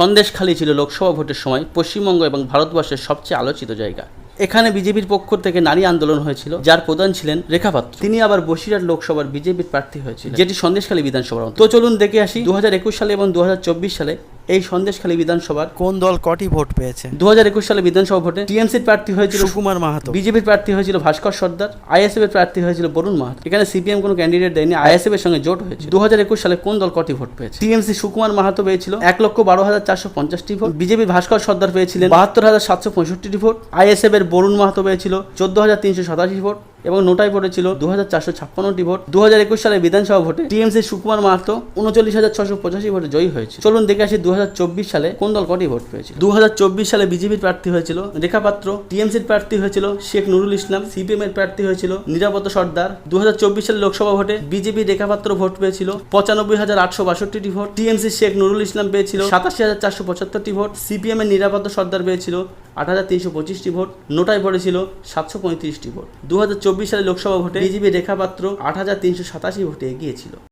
সন্দেশখালী ছিল লোকসভা ভোটের সময় পশ্চিমবঙ্গ এবং ভারতবর্ষের সবচেয়ে আলোচিত জায়গা। এখানে বিজেপির পক্ষ থেকে নারী আন্দোলন হয়েছিল, যার প্রধান ছিলেন রেখা পাত্র। তিনি আবার বসিরহাট লোকসভার বিজেপির প্রার্থী হয়েছিল যেটি সন্দেশখালী বিধানসভার। তো চলুন দেখে আসি দু হাজার একুশ সালে এবং দু হাজার চব্বিশ সালে এই সন্দেশখালী বিধানসভার কোন দল কটি ভোট পেয়েছে? দু হাজার একুশ সালে বিধানসভা ভোটে টিএমসির প্রার্থী হয়েছিল সুকুমার মাহাতো। বিজেপির প্রার্থী হয়েছিল ভাস্কর সর্দার আইএসএফ এর প্রার্থী হয়েছিল বরুণ মাহাতো। এখানে সিপিএম কোনো ক্যান্ডিডেট দেয়নি আইএসএফ এর সঙ্গে জোট হয়েছে দু হাজার একুশ সালে কোন দল কটি ভোট পেয়েছে? টিএমসি সুকুমার মাহাতো পেয়েছিল এক লক্ষ বারো হাজার চারশো পঞ্চাশটি ভোট। বিজেপির ভাস্কর সর্দার পেয়েছিলেন বাহাত্তর হাজার সাতশো পঁয়ষট্টিটি ভোট। আইএসএফ এর বরুণ মাহাতো পেয়েছিল চোদ্দ হাজার তিনশো সাতাশি ভোট। এবং নোটাই পড়েছিল দু হাজার চারশো ছাপ্পান্নটি ভোট। দু হাজার একুশ সালে বিধানসভা ভোটে টিএমসি সুকুমার মাহাতো উনচল্লিশ হাজার ছশো পঁচাশি ভোটে জয়ী হয়েছে চলুন দেখে আসি দু হাজার চব্বিশ সালে কোন দল কটি ভোট পেয়েছিল। দু সালে বিজেপির প্রার্থী হয়েছিল রেখা পাত্র টিএমসির প্রার্থী হয়েছিল শেখ নুরুল ইসলাম, সিপিএম এর প্রার্থী হয়েছিল নিরাপদ সর্দার। দু হাজার চব্বিশ সালে লোকসভা ভোটে বিজেপি রেখা পাত্র ভোট পেয়েছিল পঁচানব্বই হাজার আটশো বাষট্টিটি ভোট। টিএমসি শেখ নুরুল ইসলাম পেয়েছিল সাতাশি হাজার চারশো পঁচাত্তরটি ভোট। সিপিএম এর নিরাপদ সর্দার পেয়েছিল আট হাজার তিনশো পঁচিশটি ভোট, নোটায় ভোটে ছিল সাতশো পঁয়ত্রিশটি ভোট। দু হাজার চব্বিশ সালে লোকসভা ভোটে বিজেপি রেখাপাত্র আট হাজার তিনশো সাতাশি ভোটে এগিয়েছিল।